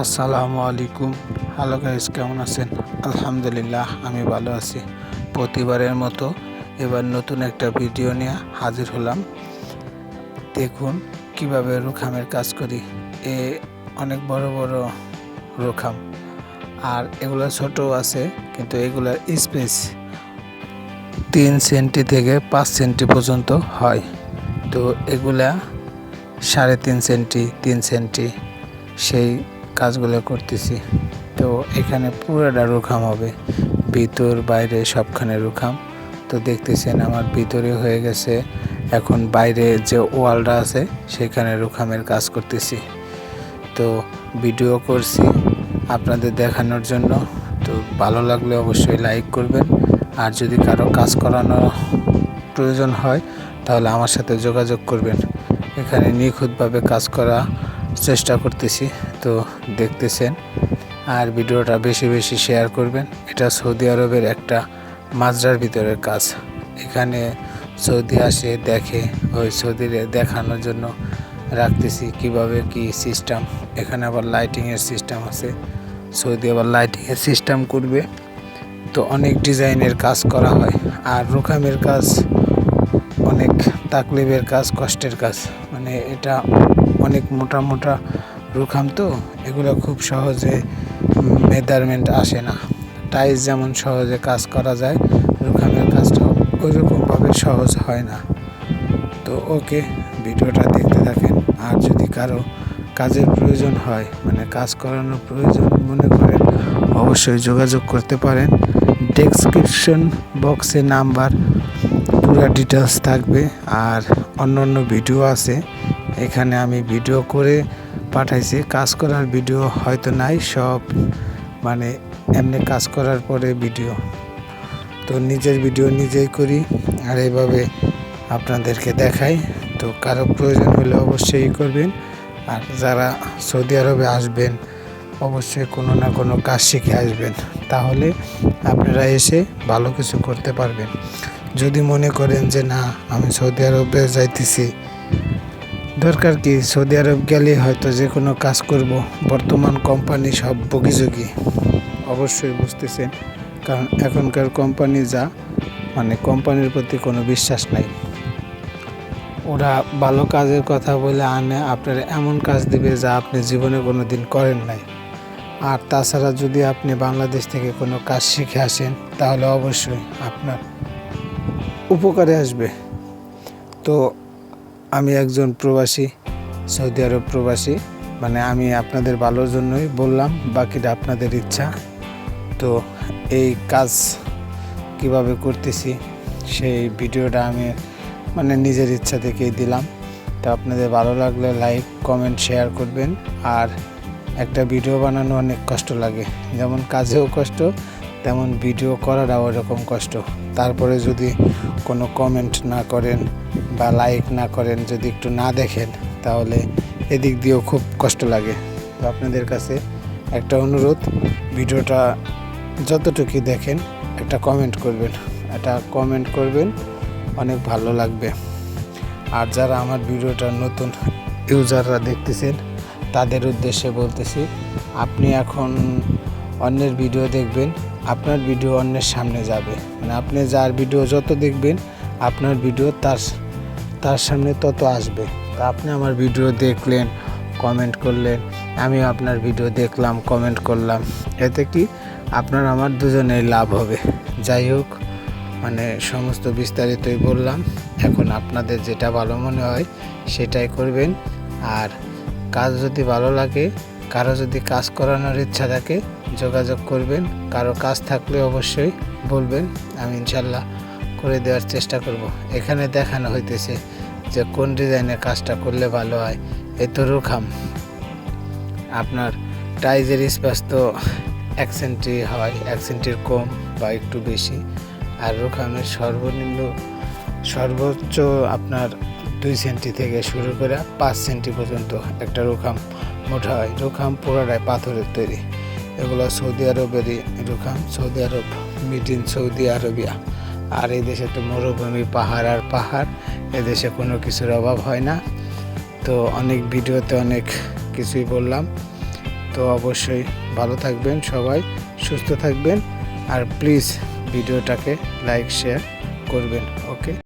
আসসালামু আলাইকুম। Hello guys কেমন আছেন? আলহামদুলিল্লাহ, আমি ভালো আছি। প্রতিবারের মতো এবার নতুন একটা ভিডিও নিয়ে হাজির হলাম। দেখুন কীভাবে রুখামের কাজ করি। এ অনেক বড় বড় রুখাম। আর এগুলো ছোট আছে, কিন্তু এগুলোর স্পেস তিন সেন্টি থেকে পাঁচ সেন্টি পর্যন্ত হয়। তো এগুলা সাড়ে তিন সেন্টি তিন সেন্টি, সেই কাজগুলো করতেছি। তো এখানে পুরোটা রুখাম হবে। ভিতর, বাইরে সবখানে রুখাম। তো দেখতেছেন আমার ভিতরে হয়ে গেছে। এখন বাইরে যে ওয়ালটা আছে, সেখানে রুখামের কাজ করতেছি। তো ভিডিও করছি আপনাদের দেখানোর জন্য। তো ভালো লাগলে অবশ্যই লাইক করবেন। আর যদি কারও কাজ করানো প্রয়োজন হয়, তাহলে আমার সাথে যোগাযোগ করবেন। এখানে নিখুঁতভাবে কাজ করা চেষ্টা করতেছি, তো দেখতেছেন। আর ভিডিওটা বেশি বেশি শেয়ার করবেন। এটা সৌদি আরবের একটা মাজরার ভিতরের কাজ। এখানে সৌদি আসে, দেখে, ওই সৌদিরে দেখানোর জন্য রাখতেছি কীভাবে কি সিস্টেম এখানে আবার লাইটিংয়ের সিস্টেম আছে। সৌদি আবার লাইটিংয়ের সিস্টেম করবে। তো অনেক ডিজাইনের কাজ করা হয়। আর রুকামের কাজ অনেক তাকলিবের কাজ, কষ্টের কাজ। মানে এটা অনেক মোটা মোটা রুখাম তো, এগুলো খুব সহজে মেজারমেন্ট আসে না। টাইস যেমন সহজে কাজ করা যায়, রুখামের কাজটা ওই রকমভাবে সহজ হয় না। তো ওকে, ভিডিওটা দেখতে থাকেন। আর যদি কারও কাজের প্রয়োজন হয় মানে কাজ করানোর প্রয়োজন মনে করেন, অবশ্যই যোগাযোগ করতে পারেন। ডেসক্রিপশন বক্সে নাম্বার পুরো ডিটেলস থাকবে আর অন্য অন্য ভিডিও আছে। এখানে আমি ভিডিও করে পাঠাইছি। কাজ করার ভিডিও হয়তো নাই, সব মানে এমনি কাজ করার পরে ভিডিও তো নিজের ভিডিও নিজেই করি আর এইভাবে আপনাদেরকে দেখাই। তো কারও প্রয়োজন হলে অবশ্যই করবেন। আর যারা সৌদি আরবে আসবেন, অবশ্যই কোনো না কোনো কাজ শিখে আসবেন। তাহলে আপনারা এসে ভালো কিছু করতে পারবেন। যদি মনে করেন যে না, আমি সৌদি আরবে যাইতেছি, দরকার কি? সৌদি আরব গেলে হয়তো যে কোনো কাজ করব। বর্তমান কোম্পানি সব বগিযোগী। অবশ্যই বুঝতেছেন, কারণ এখনকার কোম্পানি যা মানে কোম্পানির প্রতি কোনো বিশ্বাস নাই। ওরা ভালো কাজের কথা বলে আনে, আপনার এমন কাজ দিবে যা আপনি জীবনে কোনো দিন করেন নাই। আর তাছাড়া যদি আপনি বাংলাদেশ থেকে কোনো কাজ শিখে আসেন, তাহলে অবশ্যই আপনার উপকারে আসবে। তো আমি একজন প্রবাসী, সৌদি আরব প্রবাসী মানে আমি আপনাদের ভালোর জন্যই বললাম, বাকিটা আপনাদের ইচ্ছা। তো এই কাজ কীভাবে করতেছি, সেই ভিডিওটা আমি মানে নিজের ইচ্ছা থেকেই দিলাম। তো আপনাদের ভালো লাগলে লাইক, কমেন্ট, শেয়ার করবেন। আর একটা ভিডিও বানানো অনেক কষ্ট লাগে, যেমন কাজেও কষ্ট তেমন ভিডিও করাটাও ওরকম কষ্ট। তারপরে যদি কোনো কমেন্ট না করেন বা লাইক না করেন, যদি একটু না দেখেন, তাহলে এদিক দিয়েও খুব কষ্ট লাগে। তো আপনাদের কাছে একটা অনুরোধ, ভিডিওটা যতটুকু দেখেন, একটা কমেন্ট করবেন। একটা কমেন্ট করবেন, অনেক ভালো লাগবে। আর যারা আমার ভিডিওটা নতুন ইউজাররা দেখতেছেন, তাদের উদ্দেশ্যে বলতেছি, আপনি এখন অন্যের ভিডিও দেখবেন আপনার ভিডিও অন্যের সামনে যাবে। মানে আপনি যার ভিডিও যত দেখবেন, আপনার ভিডিও তার তার সামনে তত আসবে। তা আপনি আমার ভিডিও দেখলেন কমেন্ট করলেন, আমিও আপনার ভিডিও দেখলাম কমেন্ট করলাম। এতে কি আপনার আমার দুজনেই লাভ হবে। যাই হোক মানে সমস্ত বিস্তারিতই বললাম। এখন আপনাদের যেটা ভালো মনে হয়, সেটাই করবেন। আর কাজ যদি ভালো লাগে, কারও যদি কাজ করানোর ইচ্ছা থাকে যোগাযোগ করবেন। কারও কাজ থাকলে অবশ্যই বলবেন। আমি ইনশাল্লাহ করে দেওয়ার চেষ্টা করব। এখানে দেখানো হইতেছে যে কোন ডিজাইনের কাজটা করলে ভালো হয়। এ তো রুখাম আপনার টাইজের স্পেস তো এক সেন্টি হয়, এক সেন্টির কম বা একটু বেশি। আর রুখামের সর্বনিম্ন, সর্বোচ্চ আপনার দুই সেন্টি থেকে শুরু করে পাঁচ সেন্টি পর্যন্ত একটা রুখাম মোটা হয়। রুখাম পুরোটাই পাথরের তৈরি। এগুলো সৌদি আরবেরই Rukham Saudi Arab made in Saudi Arabia. আর এই দেশে তো মরুভূমি, পাহাড় আর পাহাড় এদেশে কোনো কিছুর অভাব হয় না। তো অনেক ভিডিওতে অনেক কিছুই বললাম। তো অবশ্যই ভালো থাকবেন সবাই, সুস্থ থাকবেন। আর প্লিজ ভিডিওটাকে লাইক শেয়ার করবেন ওকে